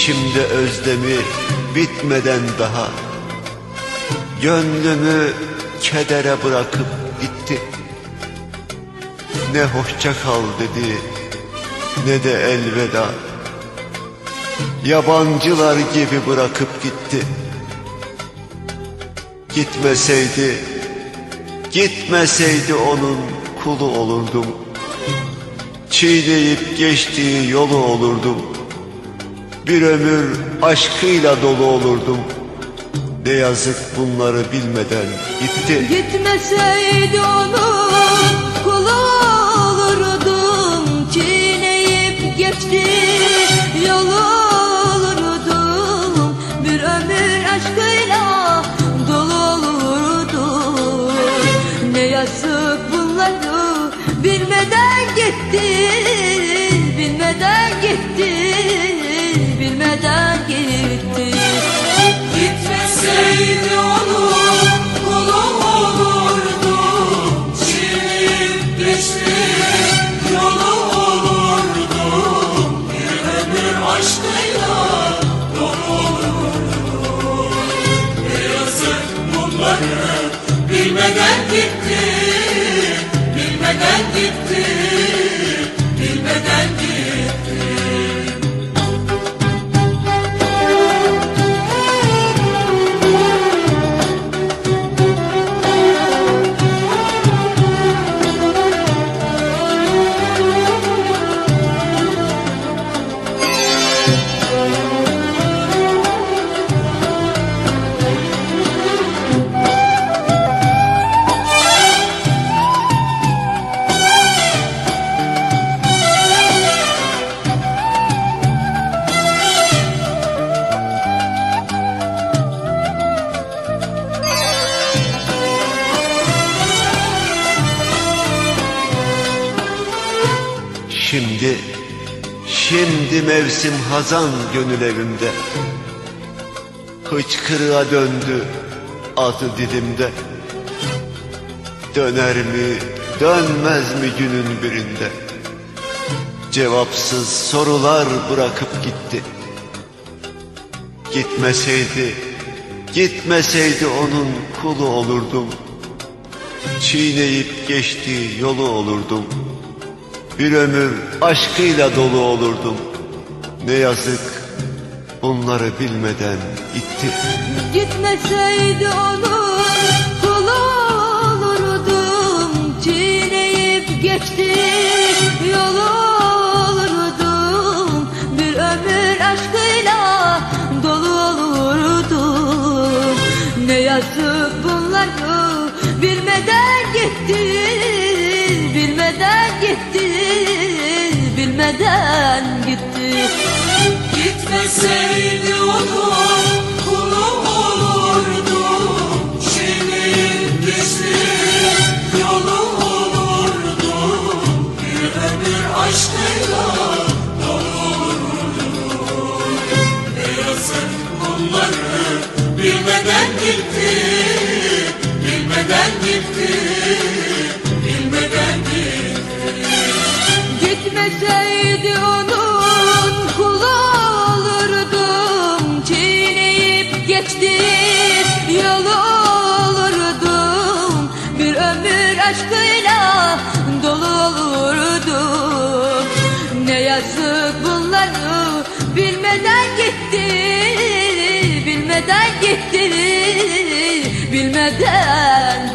İçimde özlemi bitmeden daha. Gönlümü kedere bırakıp gitti. Ne hoşça kal dedi ne de elveda. Yabancılar gibi bırakıp gitti. Gitmeseydi Gitmeseydi onun kulu olurdum. Çiğneyip geçtiği yolu olurdum Bir ömür aşkıyla dolu olurdum. Ne yazık bunları bilmeden gitti. Gitmeseydi onun kulu olurdum. Çiğneyip geçti yolu olurdum. Bir ömür aşkıyla dolu olurdum. Ne yazık bunları bilmeden gitti Bilmeden gitti. Gitmeseydi onun kulu geçti yolu olurdum Bir ömür aşkıyla dolu olurdum Ne yazık bunları bilmeden gitti. Bilmeden gitti. Bilmeden gitti Şimdi, şimdi mevsim hazan gönül evimde Hıçkırığa döndü adı dilimde Döner mi, dönmez mi günün birinde? Cevapsız sorular bırakıp gitti. Gitmeseydi, gitmeseydi onun kulu olurdum. Çiğneyip geçtiği yolu olurdum bir ömür aşkıyla dolu olurdum. Ne yazık bunları bilmeden gitti. Gitmeseydi onun kulu olurdum Çiğneyip geçti yolu olurdum Bir ömür aşkıyla dolu olurdum Ne yazık bunları bilmeden gitti Bilmeden gitti Bilmeden gitti. Gitmeseydi onun kulu olurdum Çiğneyip geçti yolu olurdum Bir ömür aşkıyla dolu olurdum Ne yazık bunları bilmeden gitti Bilmeden gitti Gitmeseydi onun kulu olurdum. Çiğneyip geçti yolu olurdum. Bir ömür aşkıyla dolu olurdum. Ne yazık bunları bilmeden gitti Bilmeden gitti. Bilmeden